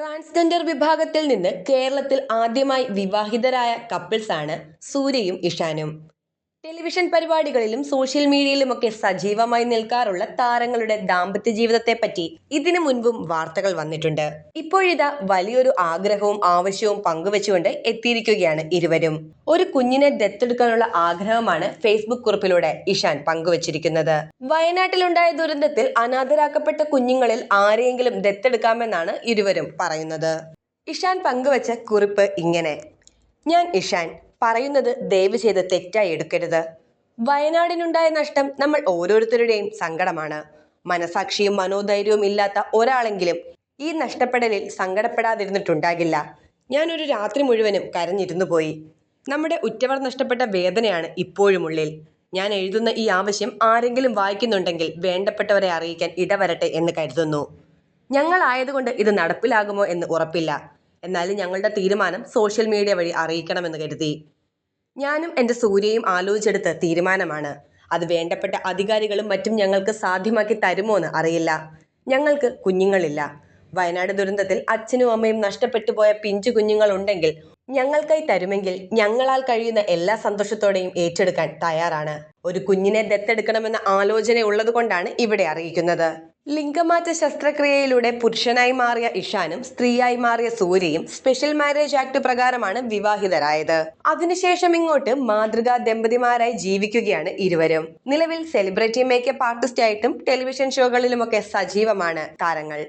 Transgender വിഭാഗത്തിൽ നിന്ന് കേരളത്തിൽ ആദ്യമായി വിവാഹിതരായ കപ്പിൾസാണ് സൂര്യയും ഇഷാനും. ടെലിവിഷൻ പരിപാടികളിലും സോഷ്യൽ മീഡിയയിലുമൊക്കെ സജീവമായി നിൽക്കാറുള്ള താരങ്ങളുടെ ദാമ്പത്യ ജീവിതത്തെ പറ്റി ഇതിനു മുൻപും വാർത്തകൾ വന്നിട്ടുണ്ട്. ഇപ്പോഴിതാ വലിയൊരു ആഗ്രഹവും ആവശ്യവും പങ്കുവെച്ചുകൊണ്ട് എത്തിയിരിക്കുകയാണ് ഇരുവരും. ഒരു കുഞ്ഞിനെ ദത്തെടുക്കാനുള്ള ആഗ്രഹമാണ് ഫേസ്ബുക്ക് കുറിപ്പിലൂടെ ഇഷാൻ പങ്കുവച്ചിരിക്കുന്നത്. വയനാട്ടിലുണ്ടായ ദുരന്തത്തിൽ അനാഥരാക്കപ്പെട്ട കുഞ്ഞുങ്ങളിൽ ആരെയെങ്കിലും ദത്തെടുക്കാമെന്നാണ് ഇരുവരും പറയുന്നത്. ഇഷാൻ പങ്കുവച്ച കുറിപ്പ് ഇങ്ങനെ. ഞാൻ ഇഷാൻ പറയുന്നത് ദയവ് ചെയ്ത് തെറ്റായി എടുക്കരുത്. വയനാടിനുണ്ടായ നഷ്ടം നമ്മൾ ഓരോരുത്തരുടെയും സങ്കടമാണ്. മനസാക്ഷിയും മനോധൈര്യവും ഇല്ലാത്ത ഒരാളെങ്കിലും ഈ നഷ്ടപ്പെടലിൽ സങ്കടപ്പെടാതിരുന്നിട്ടുണ്ടാകില്ല. ഞാനൊരു രാത്രി മുഴുവനും കരഞ്ഞിരുന്നു പോയി. നമ്മുടെ ഉറ്റവർ നഷ്ടപ്പെട്ട വേദനയാണ് ഇപ്പോഴും ഉള്ളിൽ. ഞാൻ എഴുതുന്ന ഈ ആവശ്യം ആരെങ്കിലും വായിക്കുന്നുണ്ടെങ്കിൽ വേണ്ടപ്പെട്ടവരെ അറിയിക്കാൻ ഇടവരട്ടെ എന്ന് കരുതുന്നു. ഞങ്ങളായതുകൊണ്ട് ഇത് നടപ്പിലാകുമോ എന്ന് ഉറപ്പില്ല. എന്നാലും ഞങ്ങളുടെ തീരുമാനം സോഷ്യൽ മീഡിയ വഴി അറിയിക്കണമെന്ന് കരുതി. ഞാനും എന്റെ സൂര്യയും ആലോചിച്ചെടുത്ത തീരുമാനമാണ്. അത് വേണ്ടപ്പെട്ട അധികാരികളും മറ്റും ഞങ്ങൾക്ക് സാധ്യമാക്കി തരുമോ എന്ന് അറിയില്ല. ഞങ്ങൾക്ക് കുഞ്ഞുങ്ങളില്ല. വയനാട് ദുരന്തത്തിൽ അച്ഛനും അമ്മയും നഷ്ടപ്പെട്ടു പോയ പിഞ്ചു കുഞ്ഞുങ്ങൾ ഉണ്ടെങ്കിൽ ഞങ്ങൾക്കായി തരുമെങ്കിൽ ഞങ്ങളാൽ കഴിയുന്ന എല്ലാ സന്തോഷത്തോടെയും ഏറ്റെടുക്കാൻ തയ്യാറാണ്. ഒരു കുഞ്ഞിനെ ദത്തെടുക്കണമെന്ന ആലോചന ഉള്ളത് കൊണ്ടാണ് ഇവിടെ അറിയിക്കുന്നത്. ലിംഗമാറ്റ ശസ്ത്രക്രിയയിലൂടെ പുരുഷനായി മാറിയ ഇഷാനും സ്ത്രീയായി മാറിയ സൂര്യയും സ്പെഷ്യൽ മാരേജ് ആക്ട് പ്രകാരമാണ് വിവാഹിതരായത്. അതിനുശേഷം ഇങ്ങോട്ട് മാതൃകാ ദമ്പതിമാരായി ജീവിക്കുകയാണ് ഇരുവരും. നിലവിൽ സെലിബ്രിറ്റി മേക്കപ്പ് ആർട്ടിസ്റ്റായിട്ടും ടെലിവിഷൻ ഷോകളിലുമൊക്കെ സജീവമാണ് താരങ്ങൾ.